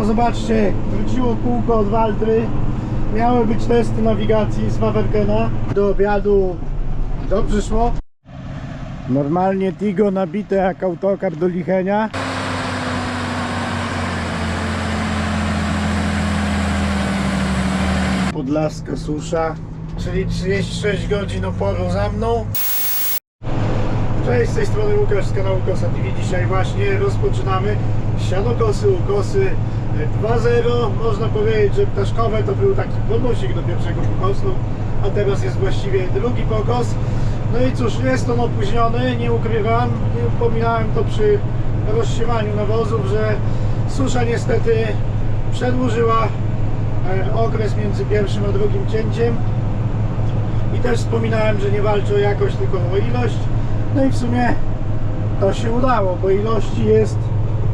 no zobaczcie, wróciło kółko od Waltry. Miały być testy nawigacji z Wawerkena. Do obiadu dobrze szło. Normalnie Tigo nabite jak autokar do Lichenia. Podlaska susza, czyli 36 godzin oporu za mną. Cześć, z tej strony Łukasz z kanału Kosa TV. Dzisiaj właśnie rozpoczynamy sianokosy, ukosy 2.0. Można powiedzieć, że ptaszkowe to był taki bonusik do pierwszego pokosu, a teraz jest właściwie drugi pokos. No i cóż, jest on opóźniony, nie ukrywam, nie upominałem to przy rozsiewaniu nawozów, że susza niestety przedłużyła e, okres między pierwszym a drugim cięciem i też wspominałem, że nie walczę o jakość, tylko o ilość. No i w sumie to się udało, bo ilości jest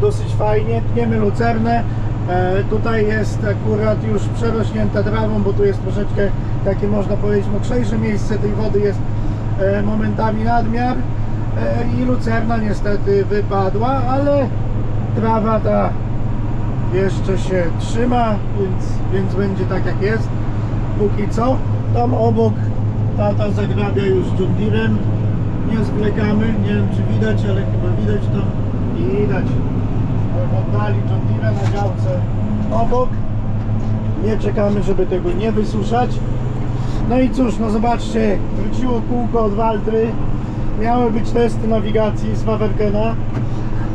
dosyć fajnie. Tniemy lucernę. E, tutaj jest akurat już przerośnięta trawą, bo tu jest troszeczkę takie można powiedzieć mokrzejsze miejsce. Tej wody jest e, momentami nadmiar e, i lucerna niestety wypadła, ale trawa ta jeszcze się trzyma, więc, więc będzie tak jak jest. Póki co. Tam obok tata zagrabia już John. Nie zwlekamy, nie wiem czy widać, ale chyba widać tam i widać. Oddali Deere na działce obok. Nie czekamy, żeby tego nie wysuszać. No i cóż, no zobaczcie, wróciło kółko od Waltry. Miały być testy nawigacji z Wawerkena,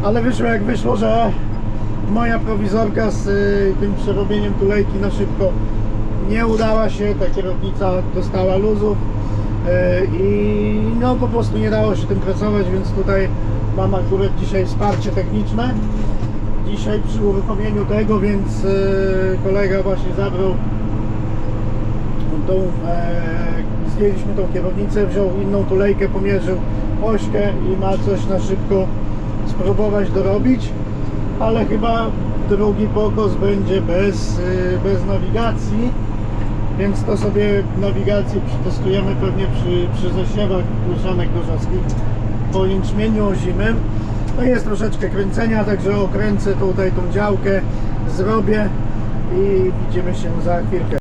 ale wyszło jak wyszło, że moja prowizorka z y, tym przerobieniem tulejki na szybko nie udała się, ta kierownica dostała luzów y, i no po prostu nie dało się tym pracować, więc tutaj mam akurat dzisiaj wsparcie techniczne. Dzisiaj przy uruchomieniu tego, więc y, kolega właśnie zabrał tą, e, zdjęliśmy tą kierownicę, wziął inną tulejkę, pomierzył ośkę i ma coś na szybko spróbować dorobić, ale chyba drugi pokos będzie bez, y, bez nawigacji, więc to sobie nawigację przetestujemy pewnie przy, przy zasiewach mieszanek dorzowskich po jęczmieniu ozimym. No jest troszeczkę kręcenia, także okręcę tutaj tą działkę, zrobię i widzimy się za chwilkę.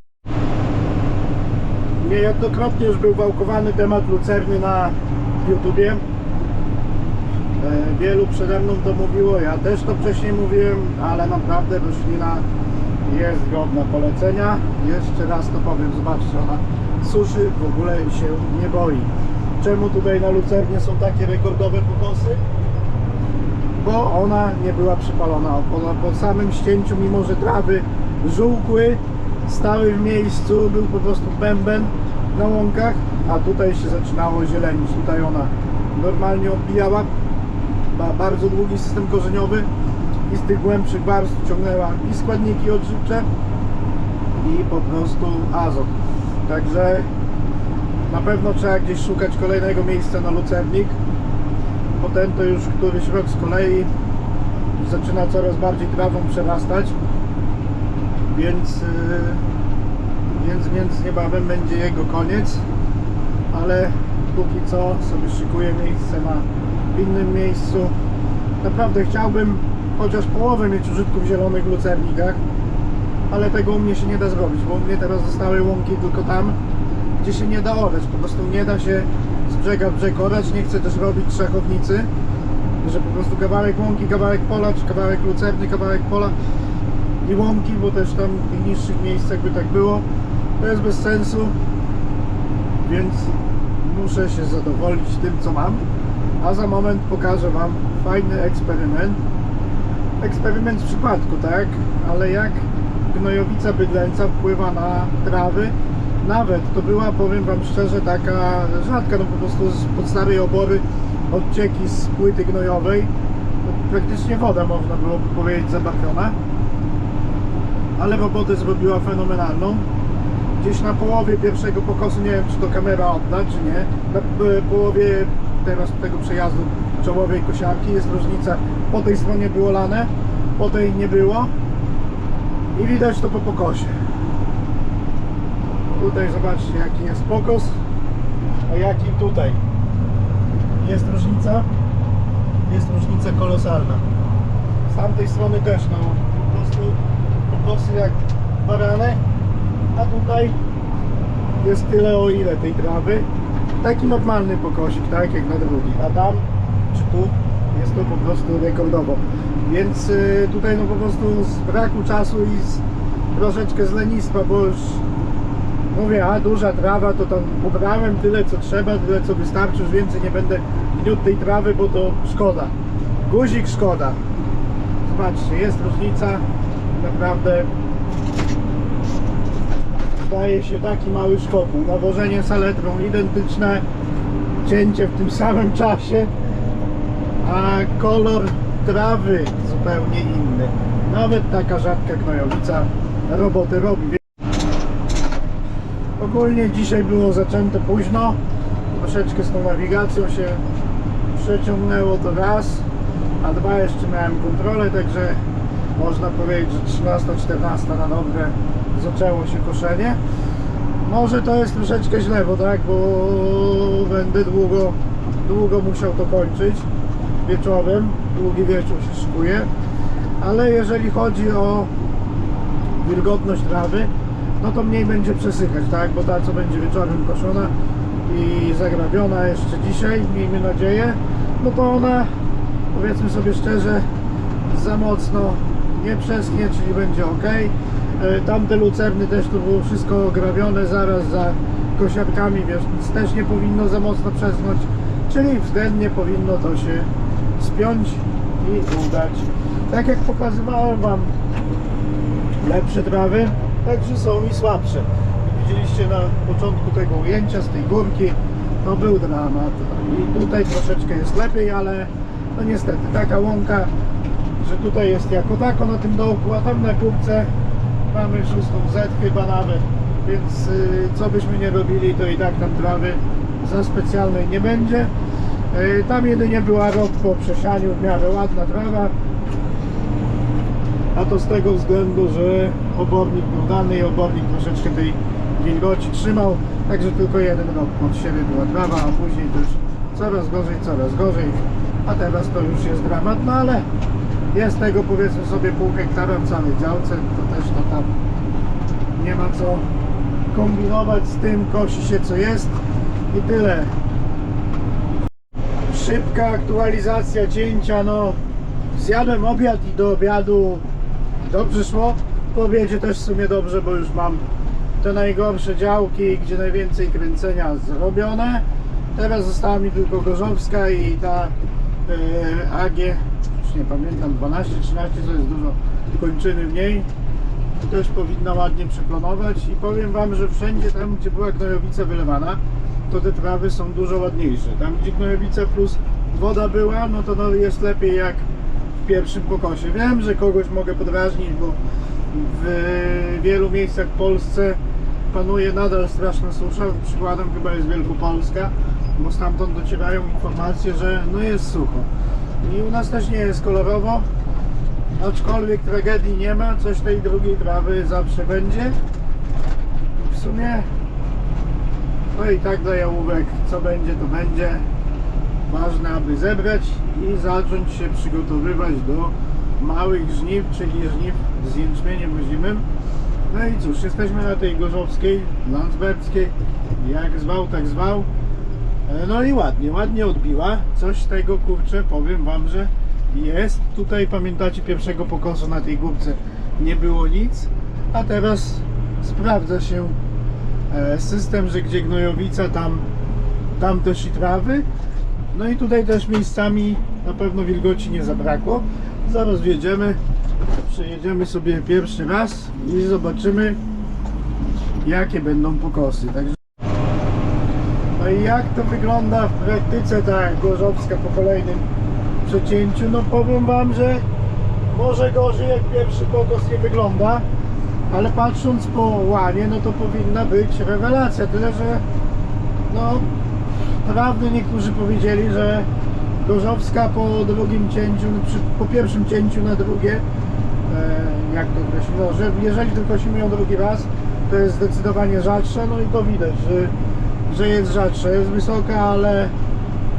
Niejednokrotnie już był wałkowany temat lucerny na YouTubie. E, Wielu przede mną to mówiło, ja też to wcześniej mówiłem, ale naprawdę roślina jest godna polecenia. Jeszcze raz to powiem, zobaczcie, ona suszy w ogóle się nie boi. Czemu tutaj na lucernie są takie rekordowe pokosy? Bo ona nie była przypalona. Po, po samym ścięciu, mimo że trawy żółkły, stały w miejscu, był po prostu bęben na łąkach, a tutaj się zaczynało zielenić. Tutaj ona normalnie odbijała, bardzo długi system korzeniowy i z tych głębszych warstw ciągnęła i składniki odżywcze i po prostu azot. Także na pewno trzeba gdzieś szukać kolejnego miejsca na lucernik, bo ten to już któryś rok z kolei zaczyna coraz bardziej trawą przerastać, więc, yy, więc, więc niebawem będzie jego koniec, ale póki co sobie szykuję miejsce na w innym miejscu. Naprawdę chciałbym chociaż połowę mieć użytku w zielonych lucernikach, ale tego u mnie się nie da zrobić, bo u mnie teraz zostały łąki tylko tam, gdzie się nie da orać. Po prostu nie da się z brzega w brzeg orać. Nie chcę też robić szachownicy, że po prostu kawałek łąki, kawałek pola, czy kawałek lucerny, kawałek pola i łąki, bo też tam w tych niższych miejscach by tak było. To jest bez sensu, więc muszę się zadowolić tym, co mam. A za moment pokażę Wam fajny eksperyment. Eksperyment w przypadku, tak? Ale jak gnojowica bydlęca wpływa na trawy, nawet to była, powiem Wam szczerze, taka rzadka, no po prostu z pod starej obory odcieki z płyty gnojowej. Praktycznie woda, można było powiedzieć, zabarwiona. Ale robotę zrobiła fenomenalną. Gdzieś na połowie pierwszego pokosu, nie wiem czy to kamera odda, czy nie, na e, połowie teraz tego przejazdu czołowej kosiarki jest różnica. Po tej stronie było lane, po tej nie było. I widać to po pokosie. Tutaj zobaczcie jaki jest pokos, a jaki tutaj. Jest różnica? Jest różnica kolosalna. Z tamtej strony też no po prostu pokosy jak barany, a tutaj jest tyle o ile tej trawy. Taki normalny pokosik, tak jak na drugich, a tam czy tu jest to po prostu rekordowo. Więc y, tutaj no po prostu z braku czasu i z troszeczkę z lenistwa, bo już mówię, a duża trawa, to tam pobrałem tyle co trzeba, tyle co wystarczy, już więcej nie będę gniótł tej trawy, bo to szkoda. Guzik szkoda. Zobaczcie, jest różnica, naprawdę daje się taki mały szkopuł. Nawożenie saletrą identyczne, cięcie w tym samym czasie, a kolor trawy zupełnie inny. Nawet taka rzadka gnojowica roboty robi. Ogólnie dzisiaj było zaczęte późno. Troszeczkę z tą nawigacją się przeciągnęło to raz, a dwa jeszcze miałem kontrolę, także można powiedzieć, że 13-14 na dobre zaczęło się koszenie. Może to jest troszeczkę źle, bo tak, bo będę długo, długo musiał to kończyć wieczorem, długi wieczór się szykuje, ale jeżeli chodzi o wilgotność trawy, no to mniej będzie przesychać, tak, bo ta co będzie wieczorem koszona i zagrabiona jeszcze dzisiaj, miejmy nadzieję, no to ona, powiedzmy sobie szczerze, za mocno nie przeschnie, czyli będzie ok. E, Tamte lucerny też to było wszystko ograbione zaraz za kosiarkami, wiesz, też nie powinno za mocno przeschnąć, czyli względnie powinno to się spiąć i udać. Tak jak pokazywałem Wam lepsze trawy, także są i słabsze. Widzieliście na początku tego ujęcia z tej górki, to był dramat. I tutaj troszeczkę jest lepiej, ale no niestety taka łąka, że tutaj jest jako tako na tym dołku, a tam na górce mamy szóstą Z chyba nawet, więc y, co byśmy nie robili, to i tak tam trawy za specjalnej nie będzie. Y, Tam jedynie była rok po przesianiu w miarę ładna trawa, a to z tego względu, że obornik był dany i obornik troszeczkę tej wilgoci trzymał, także tylko jeden rok pod siebie była trawa, a później już coraz gorzej, coraz gorzej, a teraz to już jest dramat, no ale jest tego powiedzmy sobie pół hektara w całej działce, to też to tam nie ma co kombinować z tym, kosi się co jest. I tyle. Szybka aktualizacja cięcia, no. Zjadłem obiad i do obiadu dobrze szło. Po obiedzie też w sumie dobrze, bo już mam te najgorsze działki, gdzie najwięcej kręcenia zrobione. Teraz została mi tylko Gorzowska i ta e, AG, już nie pamiętam, 12-13, co jest dużo kończyny w niej. Też powinna ładnie przyplanować i powiem Wam, że wszędzie tam, gdzie była gnojowica wylewana, to te trawy są dużo ładniejsze. Tam, gdzie gnojowica plus woda była, no to no jest lepiej jak pierwszym pokosie. Wiem, że kogoś mogę podrażnić, bo w wielu miejscach w Polsce panuje nadal straszna susza. Przykładem chyba jest Wielkopolska, bo stamtąd docierają informacje, że no jest sucho. I u nas też nie jest kolorowo, aczkolwiek tragedii nie ma, coś tej drugiej trawy zawsze będzie. W sumie, no i tak dla jałówek, co będzie to będzie. Ważne, aby zebrać i zacząć się przygotowywać do małych żniw, czyli żniw z jęczmieniem ozimym. No i cóż, jesteśmy na tej gorzowskiej, landsbergskiej, jak zwał, tak zwał. E, No i ładnie, ładnie odbiła. Coś tego kurczę, powiem Wam, że jest. Tutaj pamiętacie pierwszego pokosu na tej górce nie było nic, a teraz sprawdza się e, system, że gdzie gnojowica, tam, tam też i trawy. No i tutaj też miejscami na pewno wilgoci nie zabrakło. Zaraz wjedziemy, przejedziemy sobie pierwszy raz i zobaczymy jakie będą pokosy. Także no i jak to wygląda w praktyce ta Gorzowska po kolejnym przecięciu? No powiem Wam, że może gorzej jak pierwszy pokos nie wygląda, ale patrząc po łanie, no to powinna być rewelacja, tyle że no prawdę niektórzy powiedzieli, że Gorzowska po drugim cięciu, po pierwszym cięciu na drugie, e, jak to określono, że jeżeli tylko kosimy ją drugi raz, to jest zdecydowanie rzadsza, no i to widać, że, że jest rzadsza, jest wysoka, ale,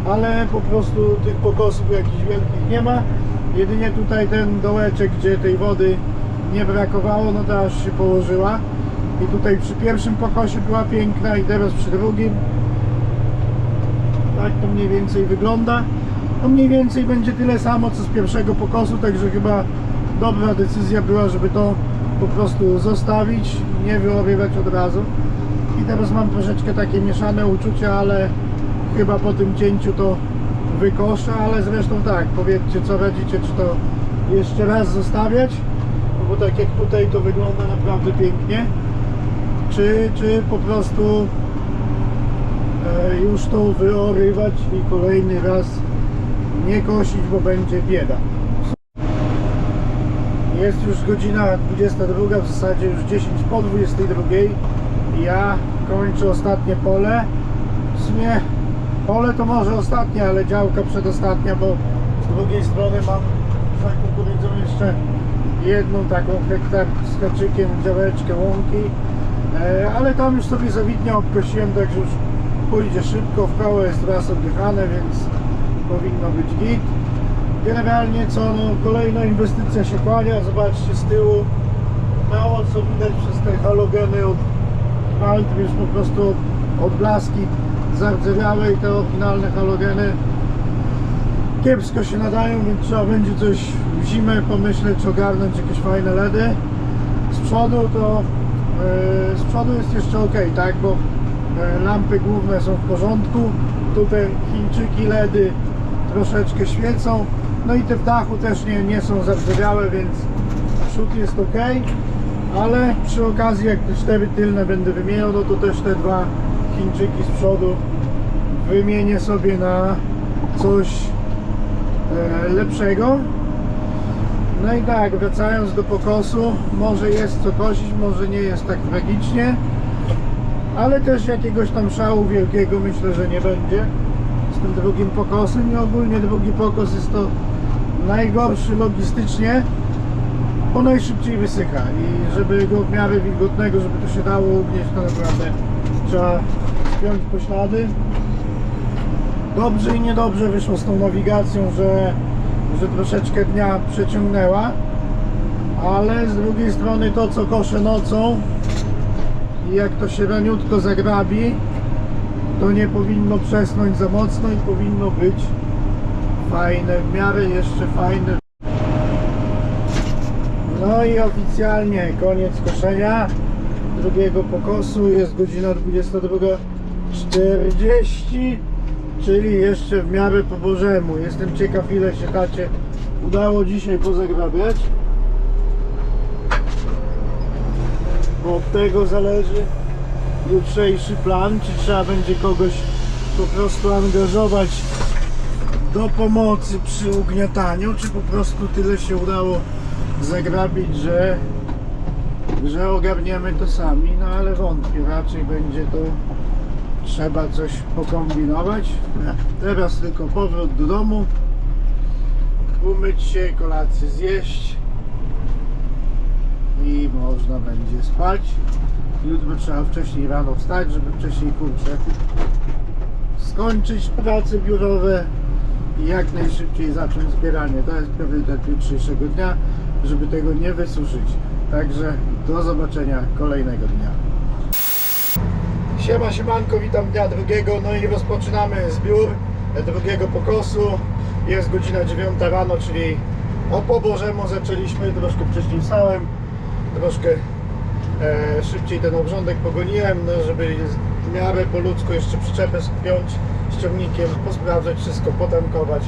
ale po prostu tych pokosów jakichś wielkich nie ma. Jedynie tutaj ten dołeczek, gdzie tej wody nie brakowało, no to aż się położyła. I tutaj przy pierwszym pokosie była piękna i teraz przy drugim. Tak to mniej więcej wygląda. No mniej więcej będzie tyle samo co z pierwszego pokosu, także chyba dobra decyzja była, żeby to po prostu zostawić, nie wyorywać od razu. I teraz mam troszeczkę takie mieszane uczucia, ale chyba po tym cięciu to wykoszę, ale zresztą tak, powiedzcie co radzicie, czy to jeszcze raz zostawiać, no bo tak jak tutaj to wygląda naprawdę pięknie, czy, czy po prostu już to wyorywać i kolejny raz nie kosić, bo będzie bieda. Jest już godzina 22, w zasadzie już 10 po 22 i ja kończę ostatnie pole. W sumie pole to może ostatnie, ale działka przedostatnia, bo z drugiej strony mam za kukurydzą jeszcze jedną taką hektar z haczykiem działeczkę łąki, e, ale tam już sobie zawidnie obkosiłem, także już pójdzie szybko, w koło jest raz oddychane, więc powinno być git. Generalnie co, no, kolejna inwestycja się kłania, zobaczcie z tyłu, mało co widać przez te halogeny od alt, już po prostu odblaski zardzewiałe i te oryginalne halogeny kiepsko się nadają, więc trzeba będzie coś w zimę pomyśleć, ogarnąć jakieś fajne LEDy. Z przodu to yy, z przodu jest jeszcze ok, tak, bo lampy główne są w porządku. Tutaj Chińczyki LEDy troszeczkę świecą. No i te w dachu też nie, nie są zardzewiałe, więc przód jest ok. Ale przy okazji jak te cztery tylne będę wymieniał, no to też te dwa Chińczyki z przodu wymienię sobie na coś e, lepszego. No i tak, wracając do pokosu, może jest co kosić, może nie jest tak tragicznie, ale też jakiegoś tam szału wielkiego myślę, że nie będzie z tym drugim pokosem i ogólnie drugi pokos jest to najgorszy logistycznie, bo najszybciej wysycha i żeby go w miarę wilgotnego, żeby to się dało ugnieść, to naprawdę trzeba spiąć poślady. Dobrze i niedobrze wyszło z tą nawigacją, że, że troszeczkę dnia przeciągnęła, ale z drugiej strony to co koszę nocą i jak to się raniutko zagrabi, to nie powinno przesnąć za mocno i powinno być fajne, w miarę jeszcze fajne. No i oficjalnie koniec koszenia drugiego pokosu, jest godzina 22.40 czyli jeszcze w miarę po Bożemu. Jestem ciekaw ile się tacie udało dzisiaj pozagrabiać. Bo od tego zależy jutrzejszy plan, czy trzeba będzie kogoś po prostu angażować do pomocy przy ugniataniu, czy po prostu tyle się udało zagrabić, że, że ogarniemy to sami, no ale wątpię, raczej będzie to trzeba coś pokombinować. Teraz tylko powrót do domu, umyć się, kolację zjeść i można będzie spać. Jutro trzeba wcześniej rano wstać, żeby wcześniej kurczę skończyć prace biurowe i jak najszybciej zacząć zbieranie. To jest priorytet jutrzejszego dnia, żeby tego nie wysuszyć. Także do zobaczenia kolejnego dnia. Siema, siemanko, witam dnia drugiego, no i rozpoczynamy zbiór drugiego pokosu. Jest godzina 9 rano, czyli o po Bożemu zaczęliśmy, troszkę wcześniej wstałem, troszkę e, szybciej ten obrządek pogoniłem, no, żeby w miarę po ludzku jeszcze przyczepę spiąć z ciągnikiem, posprawdzać wszystko, potankować,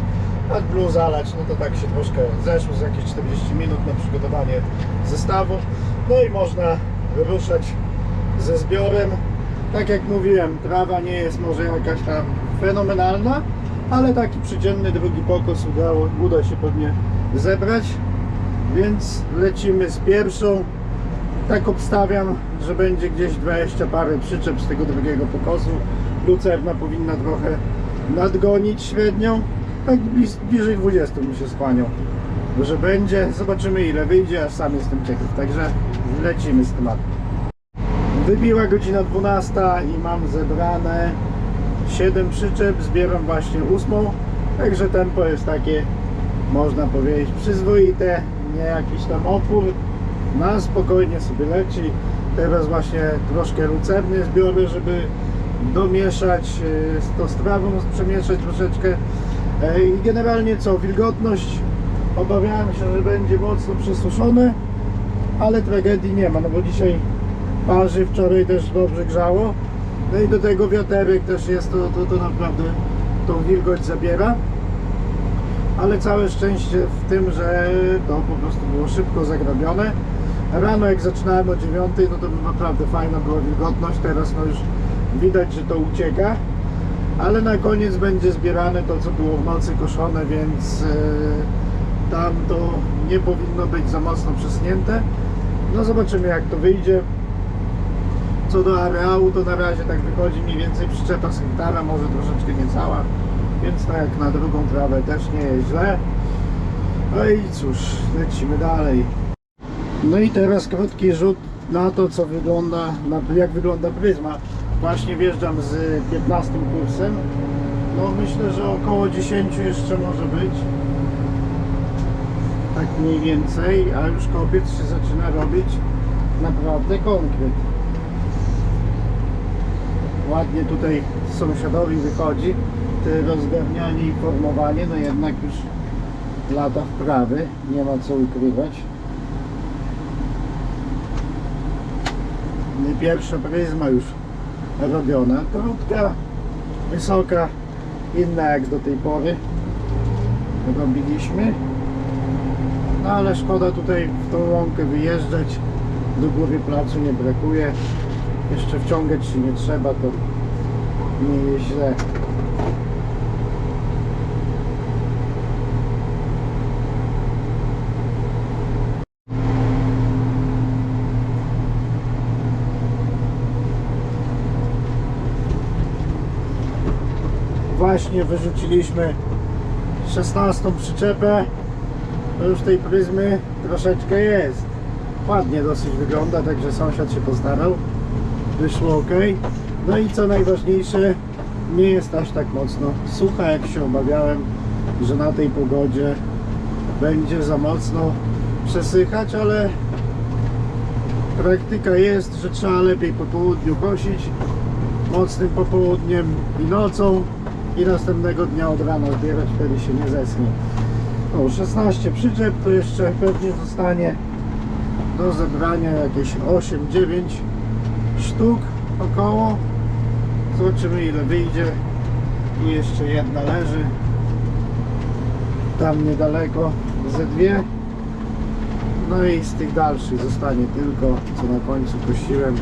AdBlue zalać, no to tak się troszkę zeszło z jakieś 40 minut na przygotowanie zestawu. No i można wyruszać ze zbiorem. Tak jak mówiłem, trawa nie jest może jakaś tam fenomenalna, ale taki przydzienny drugi pokos udało, uda się pewnie zebrać, więc lecimy z pierwszą. Tak obstawiam, że będzie gdzieś 20 parę przyczep z tego drugiego pokosu. Lucerna powinna trochę nadgonić średnią, tak bliżej 20 mi się skłaniał, że będzie. Zobaczymy ile wyjdzie, aż sam jestem ciekaw, także lecimy z tematem. Wybiła godzina 12 i mam zebrane 7 przyczep, zbieram właśnie 8, także tempo jest takie, można powiedzieć, przyzwoite, nie jakiś tam opór, na spokojnie sobie leci. Teraz właśnie troszkę lucerny zbiorę, żeby domieszać e, z to z trawą, przemieszać troszeczkę. E, I generalnie co, wilgotność obawiałem się, że będzie mocno przesuszone, ale tragedii nie ma, no bo dzisiaj parzy, wczoraj też dobrze grzało. No i do tego wiaterek też jest, to, to, to naprawdę tą wilgoć zabiera. Ale całe szczęście w tym, że to po prostu było szybko zagrabione. Rano jak zaczynałem o 9, no to naprawdę fajna była wilgotność, teraz no już widać, że to ucieka. Ale na koniec będzie zbierane to, co było w nocy koszone, więc yy, tam to nie powinno być za mocno przesnięte. No zobaczymy jak to wyjdzie. Co do areału, to na razie tak wychodzi mniej więcej przyczepa z hektara, może troszeczkę niecała, więc tak jak na drugą trawę też nie jest źle. No i cóż, lecimy dalej. No i teraz krótki rzut na to, co wygląda, jak wygląda pryzma. Właśnie wjeżdżam z 15 kursem. No myślę, że około 10 jeszcze może być. Tak mniej więcej, a już kopiec się zaczyna robić naprawdę konkret. Ładnie tutaj sąsiadowi wychodzi te rozgarnianie i formowanie, no jednak już lata wprawy, nie ma co ukrywać. Pierwsza pryzma już robiona, krótka, wysoka, inna jak do tej pory robiliśmy. No ale szkoda tutaj w tą łąkę wyjeżdżać, do góry placu nie brakuje. Jeszcze wciągać się nie trzeba, to nie jest źle. Właśnie wyrzuciliśmy 16 przyczepę. To już tej pryzmy troszeczkę jest. Ładnie dosyć wygląda, także sąsiad się postarał. Wyszło ok. No i co najważniejsze, nie jest aż tak mocno sucha, jak się obawiałem, że na tej pogodzie będzie za mocno przesychać, ale praktyka jest, że trzeba lepiej po południu kosić, mocnym popołudniem i nocą i następnego dnia od rana zbierać, wtedy się nie zeschnie. O, 16 przyczep to jeszcze pewnie zostanie do zebrania jakieś 8-9 sztuk około. Zobaczymy ile wyjdzie. Tu jeszcze jedna leży. Tam niedaleko ze dwie. No i z tych dalszych zostanie tylko co na końcu kosiłem.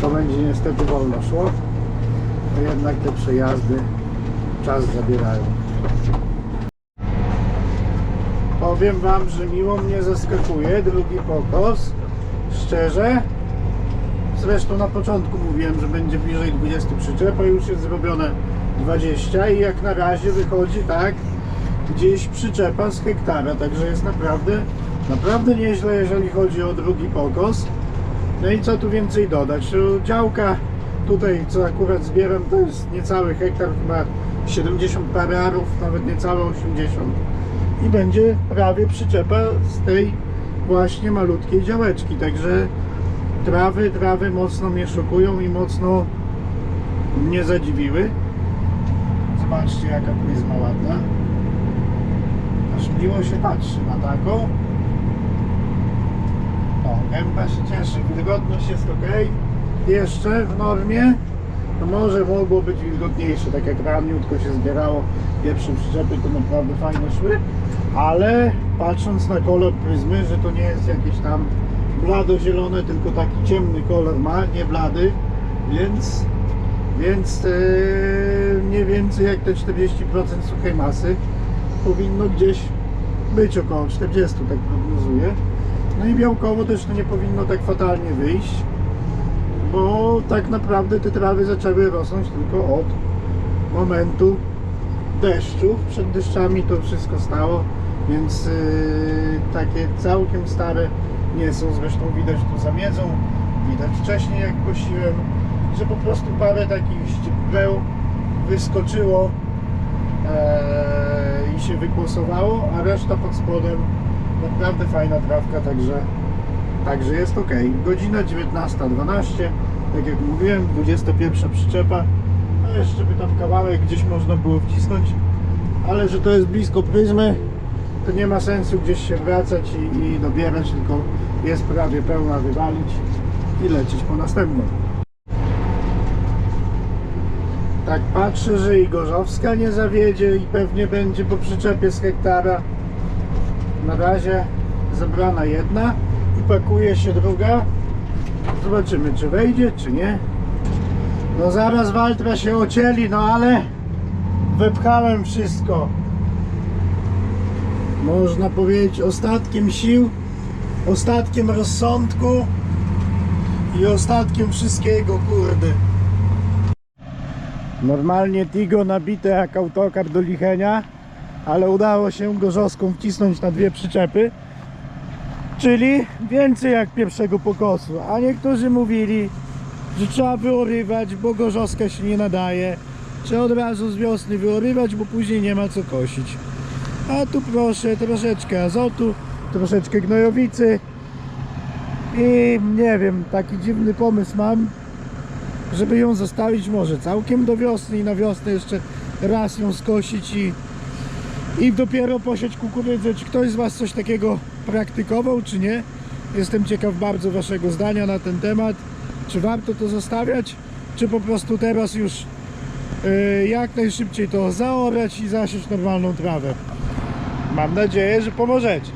To będzie niestety wolno szło. To jednak te przejazdy czas zabierają. Powiem Wam, że miło mnie zaskakuje drugi pokos. Szczerze. Zresztą na początku mówiłem, że będzie bliżej 20 przyczep, a już jest zrobione 20 i jak na razie wychodzi tak gdzieś przyczepa z hektara, także jest naprawdę naprawdę nieźle, jeżeli chodzi o drugi pokos. No i co tu więcej dodać? No, Działka tutaj, co akurat zbieram, to jest niecały hektar, chyba 70 parę arów, nawet niecałe 80 i będzie prawie przyczepa z tej właśnie malutkiej działeczki, także trawy, trawy mocno mnie szokują i mocno mnie zadziwiły. Zobaczcie jaka pryzma ładna. Aż miło się patrzy na taką. O, gęba się cieszy, wilgotność jest ok. Jeszcze w normie. No może mogło być wilgotniejsze, tak jak raniutko się zbierało pierwsze przyczepy, to naprawdę fajne szły, ale patrząc na kolor pryzmy, że to nie jest jakieś tam blado-zielone, tylko taki ciemny kolor ma, nie blady, więc, więc e, mniej więcej jak te 40% suchej masy powinno gdzieś być około 40, tak prognozuję. No i białkowo też to nie powinno tak fatalnie wyjść, bo tak naprawdę te trawy zaczęły rosnąć tylko od momentu deszczów. Przed deszczami to wszystko stało, więc yy, takie całkiem stare nie są. Zresztą widać tu zamiedzą, widać wcześniej jak kosiłem, że po prostu parę takich ściepeł wyskoczyło e, i się wykłosowało, a reszta pod spodem naprawdę fajna trawka, także Także jest ok. Godzina 19.12. Tak jak mówiłem, 21 przyczepa. A jeszcze by tam kawałek gdzieś można było wcisnąć. Ale że to jest blisko pryzmy, to nie ma sensu gdzieś się wracać i, i dobierać, tylko jest prawie pełna wywalić i lecieć po następną. Tak patrzę, że i Gorzowska nie zawiedzie i pewnie będzie po przyczepie z hektara. Na razie zebrana jedna pakuje się druga. Zobaczymy, czy wejdzie, czy nie. No zaraz Waltra się ocieli, no ale wepchałem wszystko. Można powiedzieć ostatkiem sił, ostatkiem rozsądku i ostatkiem wszystkiego, kurde. Normalnie Tigo nabite jak autokar do Lichenia, ale udało się gorzowską wcisnąć na dwie przyczepy. Czyli więcej jak pierwszego pokosu. A niektórzy mówili, że trzeba wyorywać, bo gorzowska się nie nadaje. Czy od razu z wiosny wyorywać, bo później nie ma co kosić. A tu proszę, troszeczkę azotu, troszeczkę gnojowicy. I nie wiem, taki dziwny pomysł mam, żeby ją zostawić może całkiem do wiosny i na wiosnę jeszcze raz ją skosić i, i dopiero posieć kukurydzę. Czy ktoś z Was coś takiego praktykował, czy nie? Jestem ciekaw bardzo Waszego zdania na ten temat. Czy warto to zostawiać, czy po prostu teraz już yy, jak najszybciej to zaorać i zasieć normalną trawę? Mam nadzieję, że pomożecie.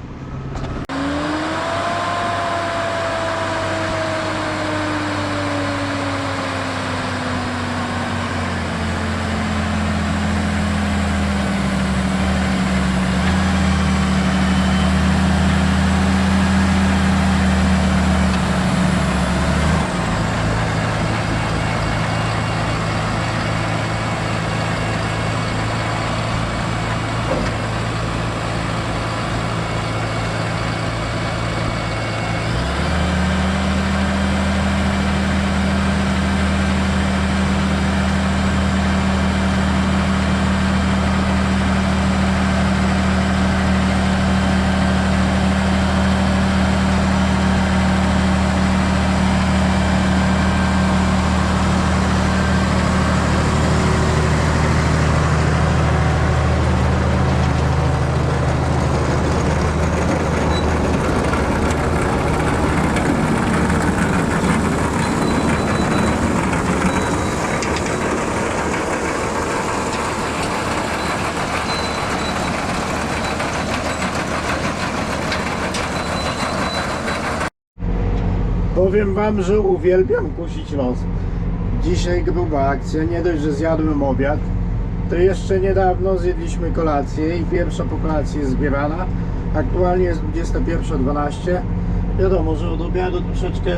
Powiem wam, że uwielbiam kusić los. Dzisiaj gruba akcja, nie dość, że zjadłem obiad, to jeszcze niedawno zjedliśmy kolację i pierwsza po kolacji jest zbierana. Aktualnie jest 21.12. Wiadomo, że od obiadu troszeczkę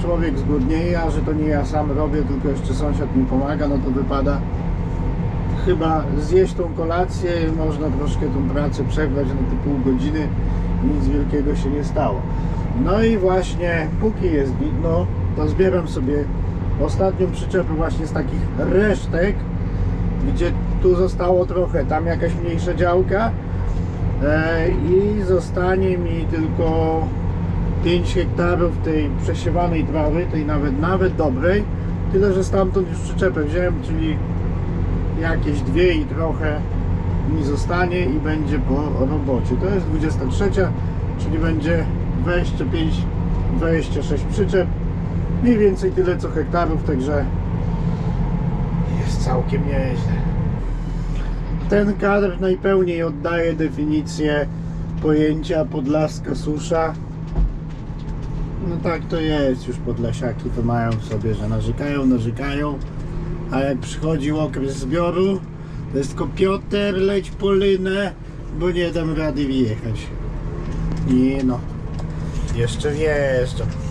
człowiek zgłodnieje, a że to nie ja sam robię, tylko jeszcze sąsiad mi pomaga, no to wypada chyba zjeść tą kolację, można troszkę tą pracę przerwać na te pół godziny, nic wielkiego się nie stało. No i właśnie, póki jest widno, to zbieram sobie ostatnią przyczepę właśnie z takich resztek, gdzie tu zostało trochę, tam jakaś mniejsza działka e, i zostanie mi tylko 5 hektarów tej przesiewanej trawy, tej nawet, nawet dobrej, tyle, że stamtąd już przyczepę wziąłem, czyli jakieś dwie i trochę mi zostanie i będzie po robocie. To jest 23, czyli będzie 25-26 przyczep. Mniej więcej tyle co hektarów, także jest całkiem nieźle. Ten kadr najpełniej oddaje definicję pojęcia podlaska susza. No tak to jest, już podlasiaki to mają w sobie, że narzekają, narzekają, a jak przychodzi okres zbioru, to jest tylko Piotr, leć po lynę, bo nie dam rady wjechać. I no, jeszcze i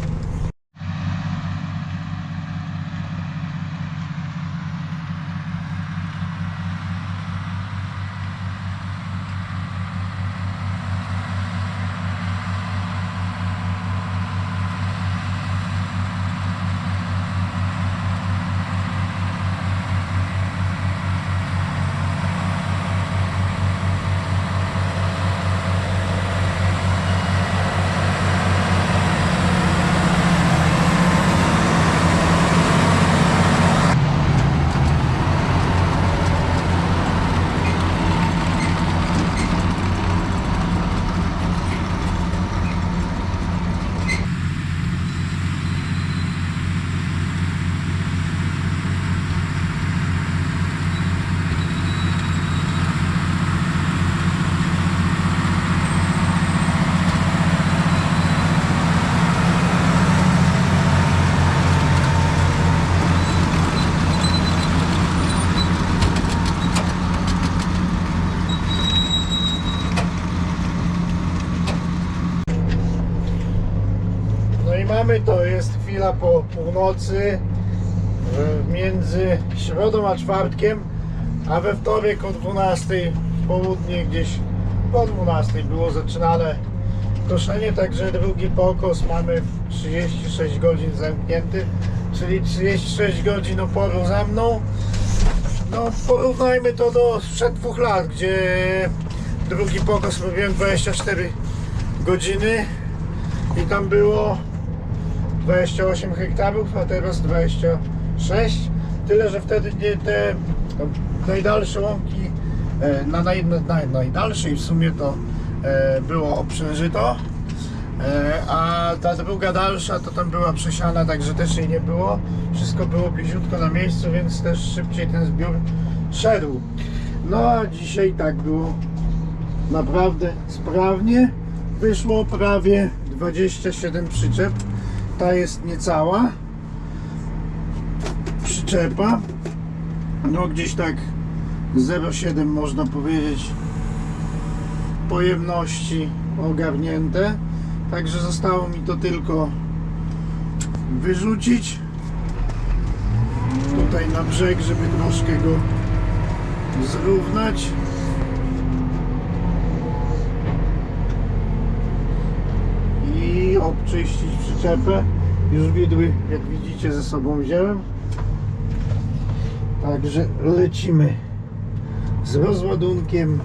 po północy, e, między środą a czwartkiem, a we wtorek o 12 w południe gdzieś po 12 było zaczynane koszenie, także drugi pokos mamy w 36 godzin zamknięty, czyli 36 godzin oporu ze mną. No porównajmy to do sprzed dwóch lat, gdzie drugi pokos robiłem 24 godziny i tam było 28 hektarów, a teraz 26. Tyle, że wtedy nie te najdalsze łąki, e, na, naj, na najdalszej w sumie to e, było obszężyto, e, a ta druga dalsza to tam była przesiana, także też jej nie było. Wszystko było bliziutko na miejscu, więc też szybciej ten zbiór szedł. No a dzisiaj tak było naprawdę sprawnie. Wyszło prawie 27 przyczep. Ta jest niecała przyczepa. No gdzieś tak 0,7 można powiedzieć pojemności ogarnięte. Także zostało mi to tylko wyrzucić tutaj na brzeg, żeby troszkę go zrównać. i obczyścić przyczepę. Już widły, jak widzicie, ze sobą wziąłem. Także lecimy z rozładunkiem.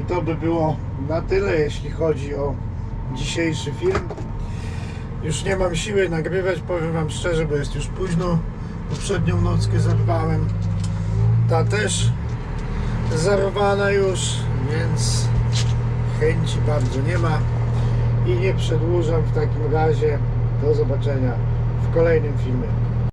I to by było na tyle, jeśli chodzi o dzisiejszy film. Już nie mam siły nagrywać, powiem Wam szczerze, bo jest już późno. Poprzednią nockę zerwałem. Ta też zarowana już, więc chęci bardzo nie ma i nie przedłużam w takim razie. Do zobaczenia w kolejnym filmie.